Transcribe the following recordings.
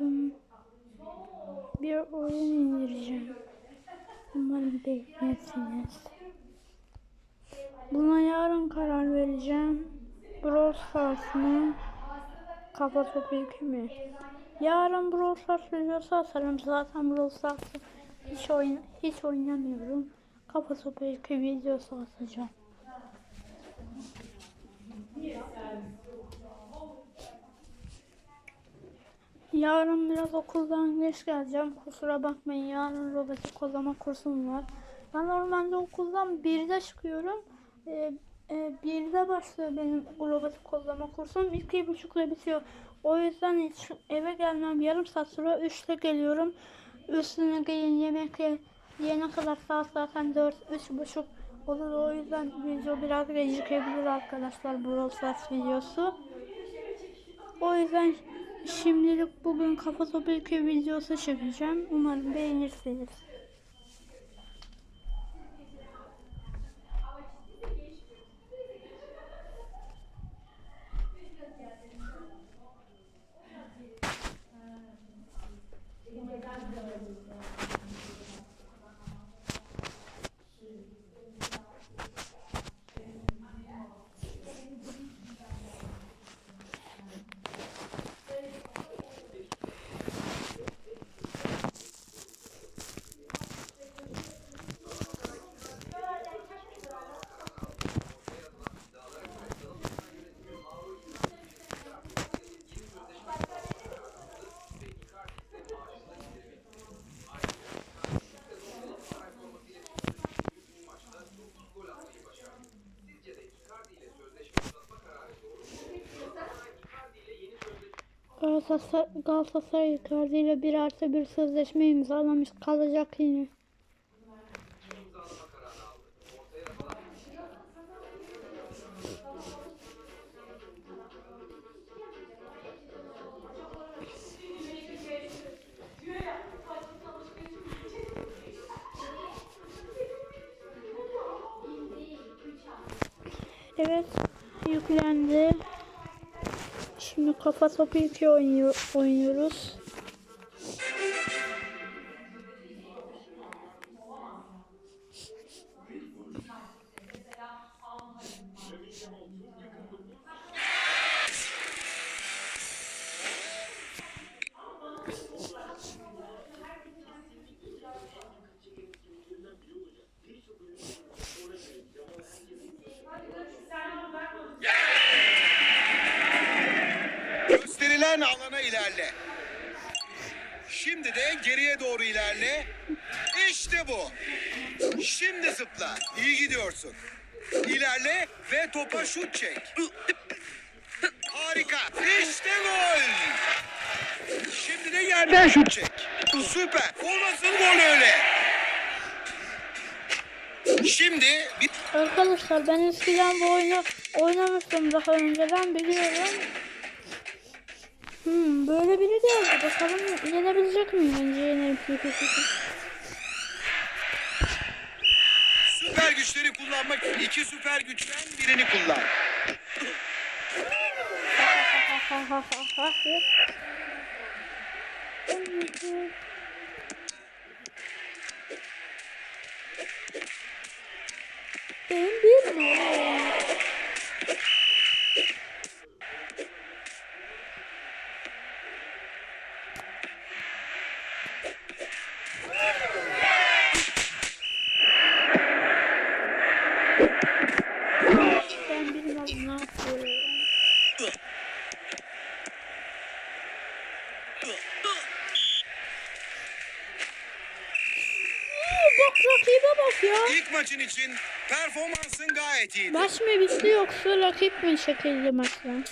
bugün bir oyun indireceğim. Umarım beğenirsiniz. Buna yarın karar vereceğim. Brawl Stars mı? Kafa topu yükü? Yarın Brawl Stars videosu atarım. Zaten Brawl Stars'ı hiç, oyn hiç oynamıyorum. Kafa topu yükü videosu atacağım. Yarın biraz okuldan geç geleceğim. Kusura bakmayın. Yarın robotik kodlama kursum var. Ben normalde okuldan 1'de çıkıyorum. Ee, e, 1'de başlıyor benim robotik kodlama kursum. 2.30'da bitiyor. O yüzden hiç eve gelmem yarım saat sonra 3'te geliyorum. Üstüne gelin yemek ye, yene kadar saat zaten 4 3.30 olur. O yüzden video biraz gecikebilir arkadaşlar. Brawl Stars videosu. O yüzden şimdilik bugün kafa topu videosu çekeceğim. Umarım beğenirsiniz. Galatasaray, Galatasaray Icardi bir artı bir sözleşme imzalamış kalacak yine. Evet yüklendi. Şimdi kafa topu iki oynuyor, oynuyoruz. İlerle. İşte bu. Şimdi zıpla. İyi gidiyorsun. İlerle ve topa şut çek. Harika. İşte gol. Şimdi de yerden şut çek. Süper. O nasıl gol öyle? Şimdi bir Arkadaşlar ben eskiden bu oyunu oynamıştım daha önceden biliyorum. Hmm, böyle biri geldi. Bakalım yenebilecek miyim? Bence yenerim. süper güçleri kullanmak iki süper güçten birini kullan. Ben bir mi? Ya. İlk maçın için performansın gayet iyiydi. Maç mı bitti yoksa rakip mi çekildi maçtan?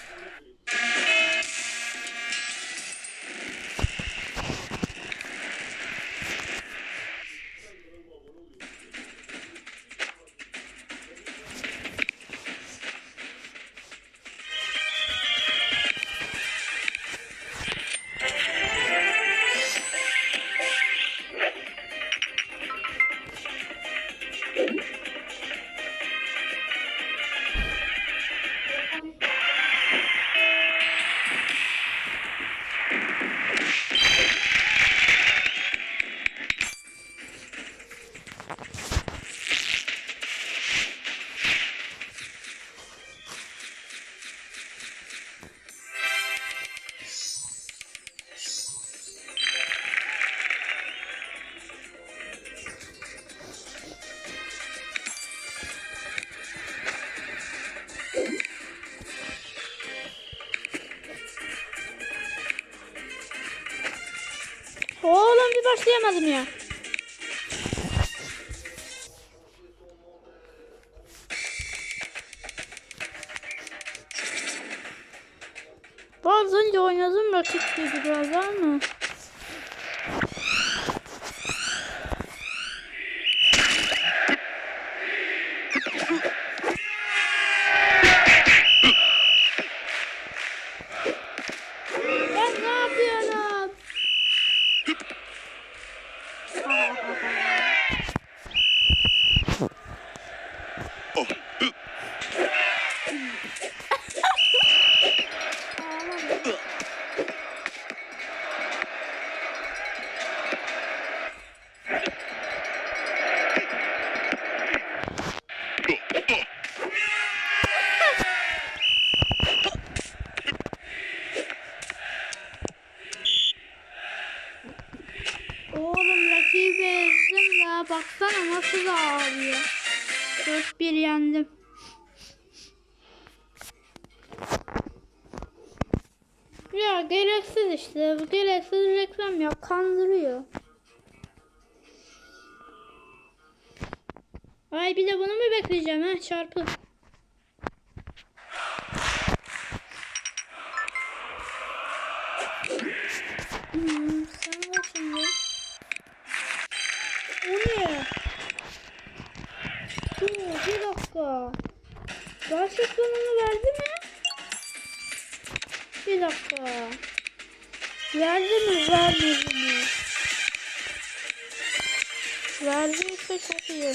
Başlayamadım ya. Az önce oynadım rakip gibi biraz ama. Ben ne yapıyorum? Oğlum rakibi ezdim ya. Baksana nasıl da ağlıyor. 4-1 yendim. Ya gereksiz işte. Bu gereksiz reklam ya. Kandırıyor. Ay bir de bunu mu bekleyeceğim ha çarpı. Hmm, sen şimdi. O ne? Dur bir dakika. Gerçekten verdi mi? Bir dakika. Verdi mi vermedi mi? Verdiyse çok iyi.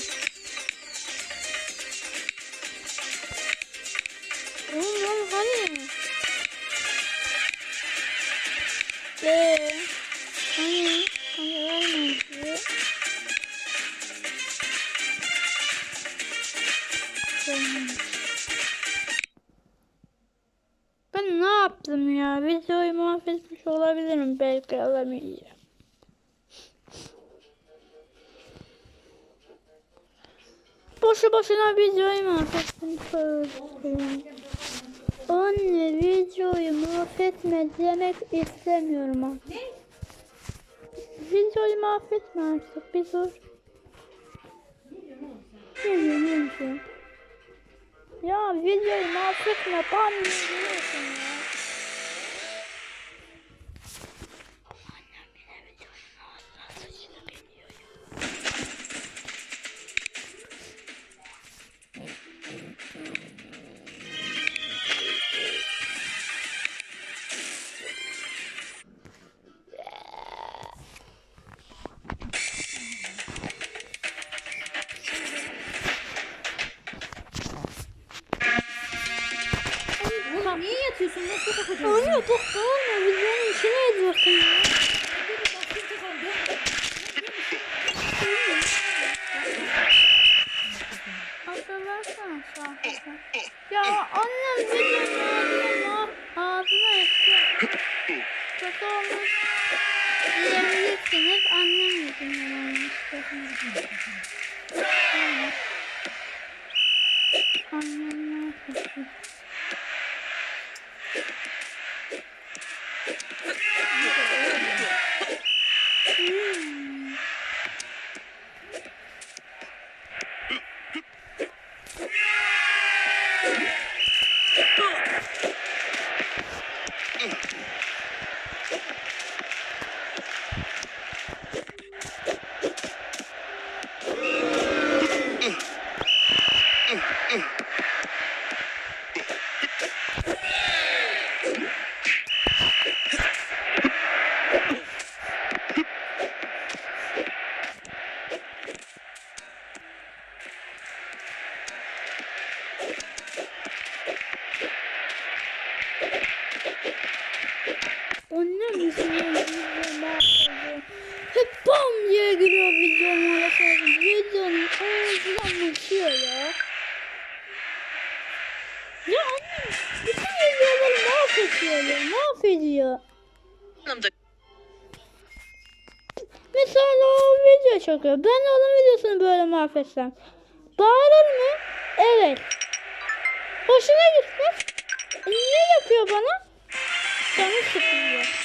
Ben ne yaptım ya? Videoyu mahvetmiş olabilirim. Belki alamayacağım. Boşu boşuna videoyu mahvettim. Anne videoyu mahvetme demek istemiyorum artık. Videoyu mahvetme artık. Bir dur. Ne diyorsun? Ya videoyu mahvetme. Ban bak bağırma videonun içine ediyorsun ya. Hmm. Çekiyor. Ben de onun videosunu böyle mahvetsem. Bağırır mı? Evet. Hoşuna gitmez. E niye yapıyor bana? Canı sıkılıyor.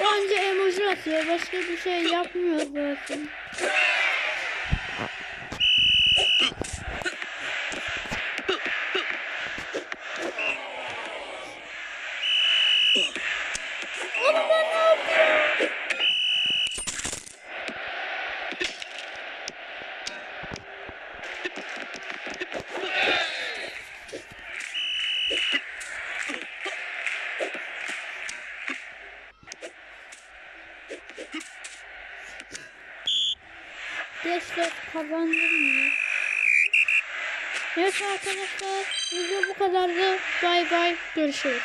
Anca emoji atıyor. Başka bir şey yapmıyor zaten. Oğlum ben ne yapıyorum? Beş dört kazandırmıyor. Evet arkadaşlar video bu kadardı. Bay bay görüşürüz.